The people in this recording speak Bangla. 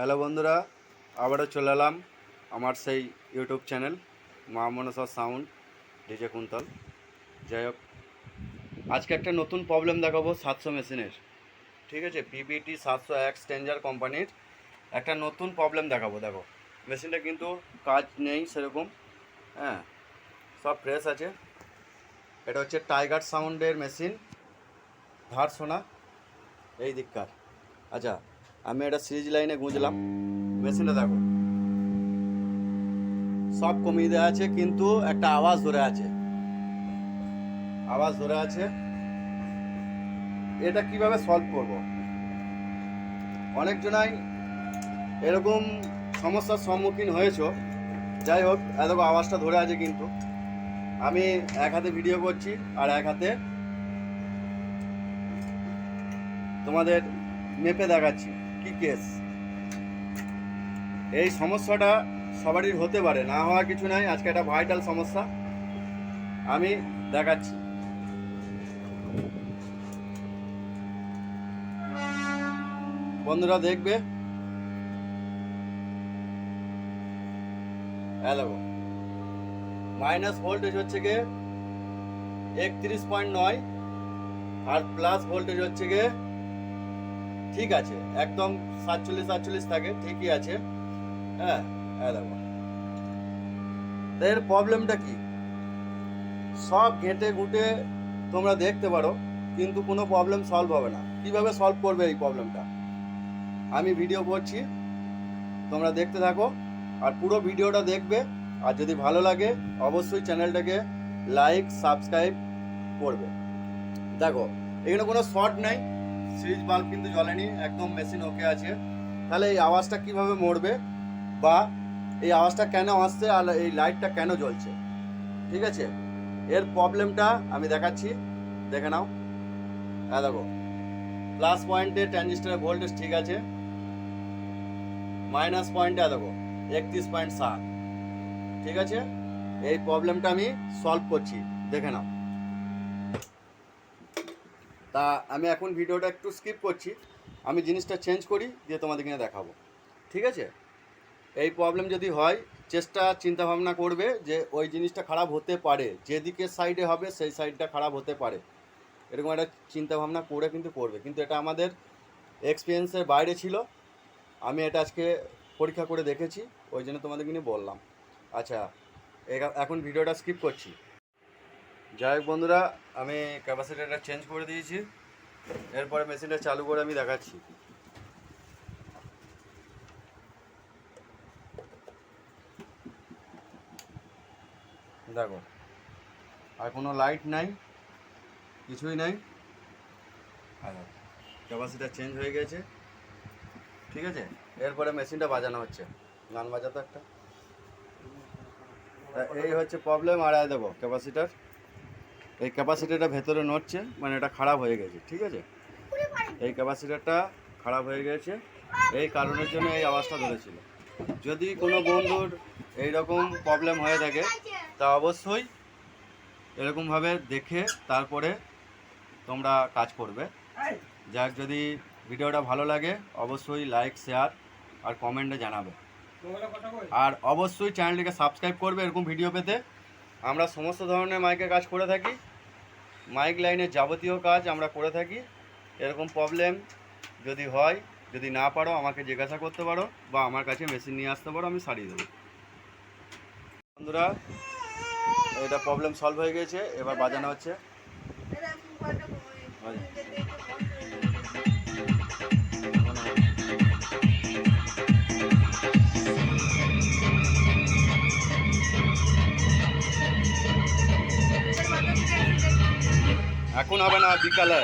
হ্যালো বন্ধুরা, আবারও চলে এলাম আমার সেই ইউটিউব চ্যানেল মা মনসা সাউন্ড, ডিজে কুন্তল। যাই হোক, আজকে একটা নতুন প্রবলেম দেখাবো সাতশো মেশিনের। ঠিক আছে? পিবিটি সাতশো এক স্ট্যান্ডার কোম্পানির একটা নতুন প্রবলেম দেখাবো। দেখো, মেশিনটা কিন্তু কাজ নেই সেরকম হ্যাঁ সব ফ্রেশ আছে। এটা হচ্ছে টাইগার সাউন্ডের মেশিন। ধার শোনা এই দিককার। আচ্ছা আমি এটা সিরিজ লাইনে গুঁজলাম। মেশিনটা দেখো। সব কমিয়ে দেওয়া আছে, কিন্তু একটা আওয়াজ ধরে আছে। আওয়াজ ধরে আছে। এটা কীভাবে সলভ করব? অনেকজনাই এরকম সমস্যার সম্মুখীন হয়েছো। যাই হোক এত আওয়াজটা ধরে আছে কিন্তু। আমি এক হাতে ভিডিও করছি আর এক হাতে তোমাদের মেপে দেখাচ্ছি। কি কেস? এই সমস্যাটা সবারই হতে পারে, না হওয়া কিছু নাই, আজকে একটা ভাইটাল সমস্যা। আমি দেখাচ্ছি। বন্ধুরা, দেখবে? হ্যালো মাইনাস ভোল্টেজ হচ্ছে গিয়ে একত্রিশ পয়েন্ট নয়, আর প্লাস ভোল্টেজ হচ্ছে গিয়ে ঠিক আছে, একদম সাতচল্লিশ সাতচল্লিশ থাকে, ঠিকই আছে। হ্যাঁ হ্যাঁ দেখো। এর প্রবলেমটা কি? সব ঘেটে ঘুটে তোমরা দেখতে পারো, কিন্তু কোনো প্রবলেম সলভ হবে না। কীভাবে সলভ করবে এই প্রবলেমটা আমি ভিডিও করছি, তোমরা দেখতে থাকো, আর পুরো ভিডিওটা দেখবে, আর যদি ভালো লাগে, অবশ্যই চ্যানেলটাকে লাইক সাবস্ক্রাইব করবে। দেখো, এখানে কোনো শর্ট নেই। সিরিজ বাল্ব কিন্তু জ্বলেনি, একদম মেশিন ওকে আছে। তাহলে এই আওয়াজটা কীভাবে মরবে বা এই আওয়াজটা কেন আসছে আর এই লাইটটা কেন জ্বলছে? ঠিক আছে? এর প্রবলেমটা আমি দেখাচ্ছি, দেখে নাও। হ্যাঁ দেখো। প্লাস পয়েন্টে ট্রানজিস্টারের ভোল্টেজ ঠিক আছে। মাইনাস পয়েন্টে দেখো, একত্রিশ পয়েন্ট সাত। ঠিক আছে? এই প্রবলেমটা আমি সলভ করছি, দেখে নাও। তা আমি এখন ভিডিওটা একটু স্কিপ করছি। আমি জিনিসটা চেঞ্জ করি, দিয়ে তোমাদের কিনে দেখাবো। ঠিক আছে? এই প্রবলেম যদি হয়, চেষ্টা চিন্তা ভাবনা করবে যে ওই জিনিসটা খারাপ হতে পারে। যেদিকে সাইডে হবে, সেই সাইডটা খারাপ হতে পারে। এরকম একটা চিন্তা ভাবনা করে কিন্তু করবে। কিন্তু এটা আমাদের এক্সপিরিয়েন্সের বাইরে ছিল। আমি এটা আজকে পরীক্ষা করে দেখেছি। ওই জন্য তোমাদের কিনে বললাম। আচ্ছা এখন ভিডিওটা স্কিপ করছি। যাই হোক বন্ধুরা, আমি ক্যাপাসিটারটা চেঞ্জ করে দিয়েছি। এরপরে মেশিনটা চালু করে আমি দেখাচ্ছি। দেখো, আর কোনো লাইট নাই, কিছুই নাই। আচ্ছা ক্যাপাসিটার চেঞ্জ হয়ে গেছে। ঠিক আছে? এরপরে মেশিনটা বাজানো হচ্ছে। গান বাজাতো একটা। এই হচ্ছে প্রবলেম আর এই দেখো ক্যাপাসিটার। এই ক্যাপাসিটারটা ভেতরে নড়ছে মানে এটা খারাপ হয়ে গেছে, ঠিক আছে? এই ক্যাপাসিটারটা খারাপ হয়ে গেছে, এই কারণের জন্য এই আওয়াজটা ধরেছিল। যদি কোনো বন্ধুর এই রকম প্রবলেম হয়ে থাকে, তা অবশ্যই এরকমভাবে দেখে তারপরে তোমরা কাজ করবে। যাক, যদি ভিডিওটা ভালো লাগে, অবশ্যই লাইক শেয়ার আর কমেন্টে জানাবে। আর অবশ্যই চ্যানেলটিকে সাবস্ক্রাইব করবে এরকম ভিডিও পেতে। আমরা সমস্ত ধরনের মাইকের কাজ করে থাকি। মাইক লাইনের যাবতীয় কাজ আমরা করে থাকি। এরকম প্রবলেম যদি হয়, যদি না পারো, আমাকে জিজ্ঞাসা করতে পারো বা আমার কাছে মেশিন নিয়ে আসতে পারো, আমি সারিয়ে দেবো। বন্ধুরা, এটা প্রবলেম সলভ হয়ে গেছে, এবার বাজানো হচ্ছে। এখন হবে না বিকালে।